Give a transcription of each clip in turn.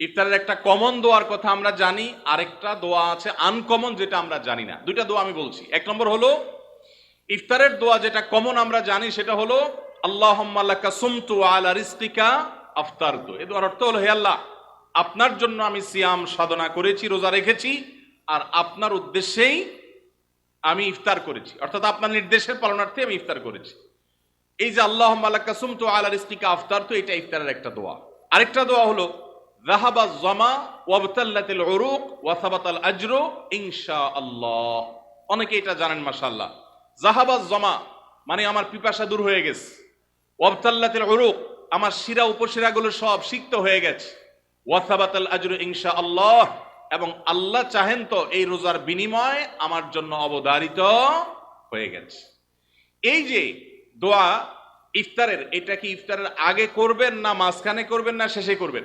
ইফতারের একটা কমন দোয়ার কথা আমরা জানি, আরেকটা দোয়া আছে আনকমন যেটা আমরা জানি না। দুইটা দোয়া আমি বলছি। এক নম্বর হলো, ইফতারের দোয়া যেটা কমন আমরা জানি, সেটা হলো আল্লাহ সুমতু আলা রিস্তিকা আফতার দো এ দোয়ার অর্থ হলো, হে আল্লাহ, আপনার জন্য আমি সিয়াম সাধনা করেছি, রোজা রেখেছি, আর আপনার উদ্দেশ্যেই আমি ইফতার করেছি। অর্থাৎ আপনার নির্দেশের পালনার্থে আমি ইফতার করেছি। এই যে আল্লাহ কাসুম তো আলা রিস্তিকা আফতার তো এটা ইফতারের একটা দোয়া। আরেকটা দোয়া হলো রাহাবা জমা ওয়াবতাল্লাতিল উরুক ওয়া সাবাতাল আজরু ইনশা আল্লাহ অনেকে এটা জানেন, মাশাআল্লাহ। জাহাবা জমা মানে আমার পিপাসা দূর হয়ে গেছে। ওয়াবতাল্লাতিল উরুক আমার শিরা উপশিরাগুলো সব সিক্ত হয়ে গেছে। ওয়া সাবাতাল আজরু ইনশা আল্লাহ এবং আল্লাহ চাহেন তো এই রোজার বিনিময় আমার জন্য অবধারিত হয়ে গেছে। এই যে দোয়া ইফতারের, এটা কি ইফতারের আগে করবেন না মাঝখানে করবেন না শেষে করবেন?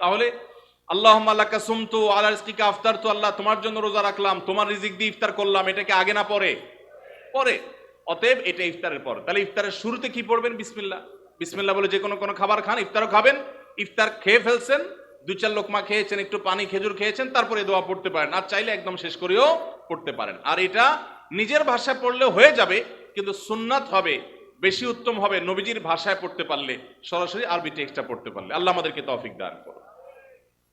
তাহলে আল্লাহ আল্লাহকা সুমতু আল্লাহ রিস্তিকা আফতার তো আল্লাহ, তোমার জন্য রোজা রাখলাম, তোমার রিজিক দিয়ে ইফতার করলাম, এটাকে আগে না পরে পরে অতএব এটা ইফতারের পর। তাহলে ইফতারের শুরুতে কি পড়বেন? বিসমিল্লাহ। বিসমিল্লাহ বলে যে কোনো কোনো খাবার খান, ইফতারও খাবেন, ইফতার খেয়ে ফেলছেন দু চার লোকমা খেয়েছেন, একটু পানি খেজুর খেয়েছেন, তারপরে দোয়া পড়তে পারেন। আর চাইলে একদম শেষ করেও পড়তে পারেন। আর এটা নিজের ভাষায় পড়লে হয়ে যাবে, কিন্তু সুন্নাত হবে, বেশি উত্তম হবে নবীজির ভাষায় পড়তে পারলে, সরাসরি আরবি টেক্সটটা পড়তে পারলে। আল্লাহ আমাদেরকে তৌফিক দান করুন।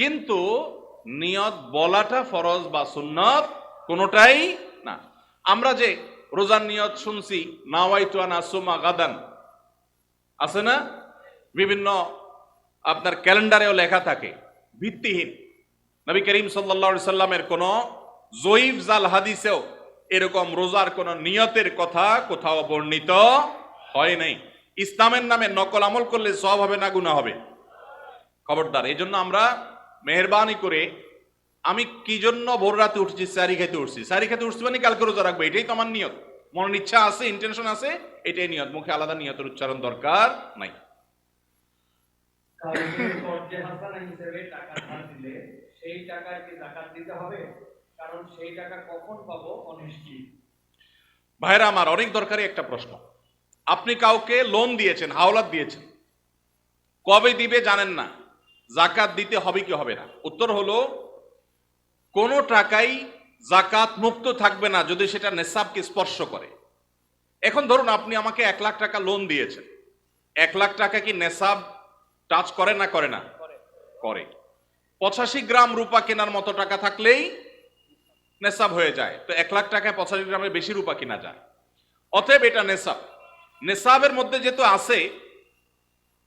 কিন্তু নিয়ত বলাটা ফরজ বা সুন্নত কোনোটাই না। আমরা যে রোজার নিয়ত শুনছি আসুমা গাদান, আছে না? বিভিন্ন আপনার ক্যালেন্ডারেও লেখা থাকে, ভিত্তিহীন। নবী করিম সাল্লা সাল্লামের কোন জয়ীফ জাল হাদিসেও এরকম রোজার কোন নিয়তের কথা কোথাও বর্ণিত হয় নাই। ইসলামের নামে নকল আমল করলে সব হবে না গুণা হবে। খবরদার, এই জন্য আমরা মেহরবানি করে আমি কি জন্য ভোর রাতে উঠছি সারি খেতে উঠছি? সারি খেতে উঠছি মানে কালকে রোজা রাখব এটাই তো আমার নিয়ত। মনের ইচ্ছা আছে ইন্টেনশন আছে এটাই নিয়ত। মুখে আলাদা নিয়তের উচ্চারণ দরকার নাই। কাউকে ফরজে হাসানা হিসেবে টাকা ধার দিলে সেই টাকার কি জাকাত দিতে হবে? কারণ সেই টাকা কখন পাবো অনিশ্চিত। ভাইরা আমার অনেক দরকারি একটা প্রশ্ন। আপনি কাউকে লোন দিয়েছেন হাওলাত দিয়েছেন। কবে দিবে জানেন না। জাকাত দিতে হবে কি হবে না? উত্তর হলো কোনো টাকাই জাকাত মুক্ত থাকবে না যদি সেটা নেশাবকে স্পর্শ করে। এখন ধরুন আপনি আমাকে এক লাখ টাকা লোন দিয়েছেন। এক লাখ টাকা কি নেশাব টাচ করে না করে না? করে। পঁচাশি গ্রাম রূপা কেনার মতো টাকা থাকলেই নেশাব হয়ে যায়। তো এক লাখ টাকায় পঁচাশি গ্রামের বেশি রূপা কেনা যায়। অতএব এটা নেশাব। নেশাবের মধ্যে যেহেতু আছে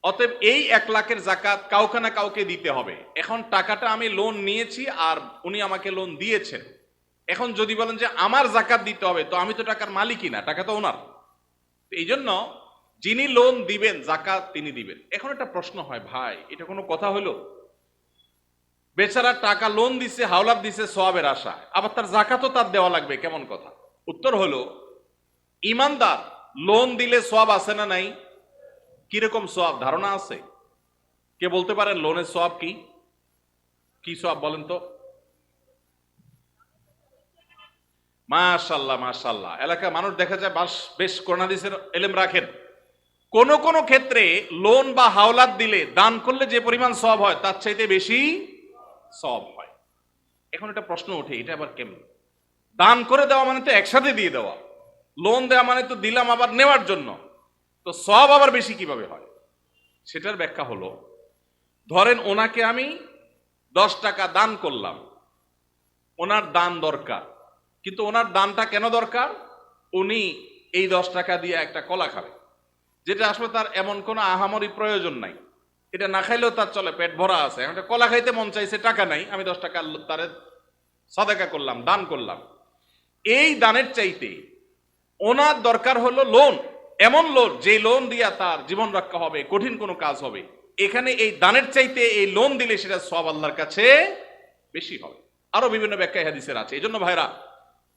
অতএব এই এক লাখের জাকাত কাউকে না কাউকে দিতে হবে। এখন টাকাটা আমি লোন নিয়েছি আর উনি আমাকে লোন দিয়েছেন। এখন যদি বলেন যে আমার জাকাত দিতে হবে, তো আমি তো টাকার মালিকই না, টাকা তো ওনার। এই জন্য যিনি লোন দিবেন জাকাত তিনি দিবেন। এখন একটা প্রশ্ন হয়, ভাই, এটা কোনো কথা হলো? বেচারা টাকা লোন দিছে, হাওলাত দিছে সোয়াবের আশা আবার তার জাকাতও তার দেওয়া লাগবে, কেমন কথা? উত্তর হলো, ইমানদার লোন দিলে সোয়াব আছে না নাই? কীরকম সোয়াব ধারণা আছে? কে বলতে পারেন লোনের সোয়াব কি? কি সব বলেন তো? মাশাল্লাহ মাশাল্লাহ এলাকায় মানুষ দেখা যায় বাস বেশ করোনাদিসের এলেম রাখেন। কোন কোন ক্ষেত্রে লোন বা হাওলাত দিলে দান করলে যে পরিমাণ সব হয়, তার চাইতে বেশি সব হয়। এখন একটা প্রশ্ন ওঠে, এটা আবার কেমন? দান করে দেওয়া মানে তো একসাথে দিয়ে দেওয়া। লোন দেওয়া মানে তো দিলাম আবার নেওয়ার জন্য। তো সব আবার বেশি কীভাবে হয়? সেটার ব্যাখ্যা হলো, ধরেন ওনাকে আমি দশ টাকা দান করলাম। ওনার দান দরকার। কিন্তু ওনার দানটা কেন দরকার? উনি এই দশ টাকা দিয়ে একটা কলা খাবে, যেটা আসলে তার এমন কোনো আহামরি প্রয়োজন নাই। এটা না খাইলেও তার চলে, পেট ভরা আছে। এখন কলা খাইতে মন চাইছে, টাকা নাই, আমি দশ টাকা তারে সাদাকা করলাম, দান করলাম। এই দানের চাইতে ওনার দরকার হলো লোন এমন লোন যে লোন দিয়া তার জীবন রক্ষা হবে, কঠিন কোনো কাজ হবে, এখানে এই দানের চাইতে এই লোন দিলে সেটা সব আল্লাহর কাছে বেশি হবে। আরও বিভিন্ন ব্যাখ্যা হাদিসের আছে। এই জন্য ভাইরা,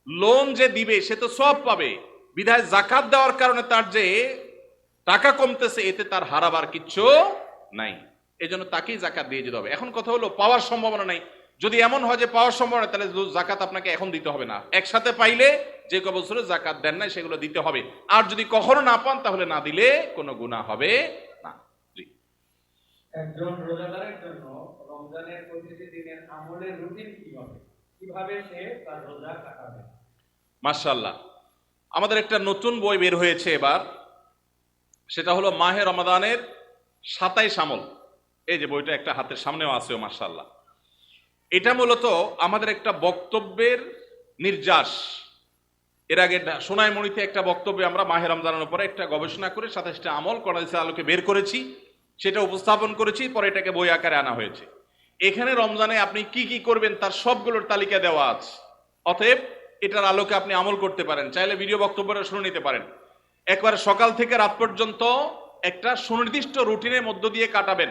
লোন যে দিবে, সে তো সব পাবে। বিধায় জাকাত দেওয়ার কারণে তার যে টাকা কমতেছে, এতে তার হারাবার কিচ্ছু নাই। এই জন্য তাকেই জাকাত দিয়ে যেতে হবে। এখন কথা হলো, পাওয়ার সম্ভাবনা নাই। যদি এমন হয় যে পাওয়ার সম্ভাবনা তাহলে জাকাত আপনাকে এখন দিতে হবে না। একসাথে পাইলে যে ক বছরে জাকাত দেন নাই সেগুলো দিতে হবে। আর যদি কখনো না পান তাহলে না দিলে কোনো গুণা হবে না। একজন রোজাদারের জন্য রমজানের প্রতিটি দিনের আমলের রুটিন কি হবে? কীভাবে সে তার রোজা কাটাবে? মার্শাল্লাহ আমাদের একটা নতুন বই বের হয়েছে এবার। সেটা হলো মাহে রমাদানের সাতাইশ আমল। এই যে বইটা একটা হাতের সামনেও আছে মার্শাল্লাহ এটা মূলত আমাদের একটা বক্তব্যের নির্যাস। এর আগে সোনাইমণিতে একটা বক্তব্যে আমরা মাহে রমজানের উপরে একটা গবেষণা করে সাতাশটা আমল করাদিসের আলোকে বের করেছি, সেটা উপস্থাপন করেছি, পরে এটাকে বই আকারে আনা হয়েছে। এখানে রমজানে আপনি কি কি করবেন তার সবগুলোর তালিকা দেওয়া আছে। অতএব এটার আলোকে আপনি আমল করতে পারেন, চাইলে ভিডিও বক্তব্যটা শুনে নিতে পারেন। একবার সকাল থেকে রাত পর্যন্ত একটা সুনির্দিষ্ট রুটিনের মধ্য দিয়ে কাটাবেন।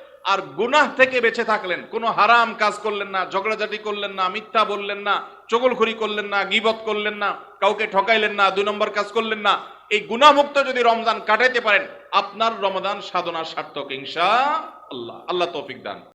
আর গুনাহ থেকে বেঁচে থাকলেন। কোনো হারাম কাজ করলেন না, ঝগড়াঝাটি করলেন না, মিথ্যা বললেন না, চগলখড়ি করলেন না, গিবত করলেন না, কাউকে ঠকাইলেন না দুই নম্বর কাজ করলেন না। এই গুণামুক্ত যদি রমজান কাটাইতে পারেন, আপনার রমজান সাধনা সার্থক ইংসা আল্লাহ। আল্লাহ তৌফিক দান।